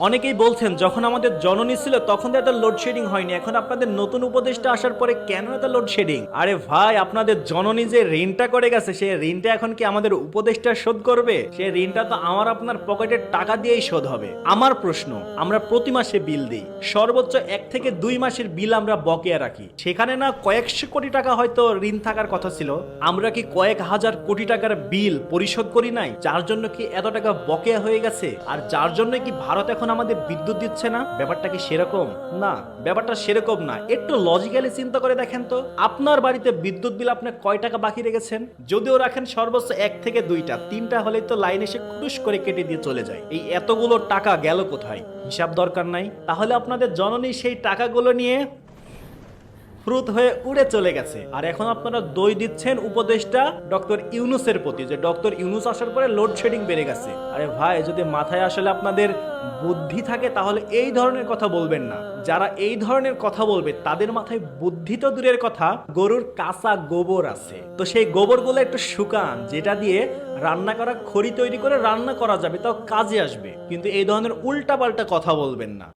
অনেকেই বলছেন, যখন আমাদের জননী ছিল তখন তো এত লোডশেডিং হয়নি, এখন আপনাদের নতুন উপদেশটা আসার পরে কেন এত লোডশেডিং আরে ভাই, আপনাদের জননী যে ঋণটা করে গেছে সেই ঋণটা এখন কি আমাদের উপদেশটা শোধ করবে? সেই ঋণটা তো আমার আপনার পকেটের টাকা দিয়েই শোধ হবে। আমার প্রশ্ন, আমরা প্রতি মাসে বিল দিই, সর্বোচ্চ এক থেকে দুই মাসের বিল আমরা বকেয়া রাখি। সেখানে না কয়েকশো কোটি টাকা হয়তো ঋণ থাকার কথা ছিল, আমরা কি কয়েক হাজার কোটি টাকার বিল পরিশোধ করি নাই? যার জন্য কি এত টাকা বকেয়া হয়ে গেছে? আর যার জন্য কি ভারত এখন আমাদের বিদ্যুৎ দিচ্ছে না? ব্যাপারটা কি সেরকম? না, ব্যাপারটা সেরকম না। একটু লজিক্যালি চিন্তা করে দেখেন তো। আপনার বাড়িতে বিদ্যুৎ বিল আপনি কয় টাকা বাকি রেখেছেন? যদিও রাখেন সর্বোচ্চ এক থেকে দুইটা। তিনটা হলে তো লাইন এসে খুশ করে কেটে দিয়ে চলে যায়। এই এতগুলো টাকা গেল কোথায়? হিসাব দরকার নাই। তাহলে আপনাদের জননী সেই টাকাগুলো নিয়ে ফ্রুত হয়ে উড়ে চলে গেছে। আর এখন আপনারা দই দিচ্ছেন উপদেশটা ডক্টর ইউনুসের প্রতি, যে ডক্টর ইউনুস আসার পরে লোডশেডিং বেড়ে গেছে। আরে ভাই, যদি মাথায় আসলে আপনাদের বুদ্ধি থাকে, তাহলে এই ধরনের কথা বলবেন না। যারা এই ধরনের কথা বলবে, তাদের মাথায় বুদ্ধি তো দূরের কথা, গরুর কাঁচা গোবর আছে। তো সেই গোবরগুলো একটু শুকান, যেটা দিয়ে রান্না করা খড়ি তৈরি করে রান্না করা যাবে, তাও কাজে আসবে। কিন্তু এই ধরনের উল্টাপাল্টা কথা বলবেন না।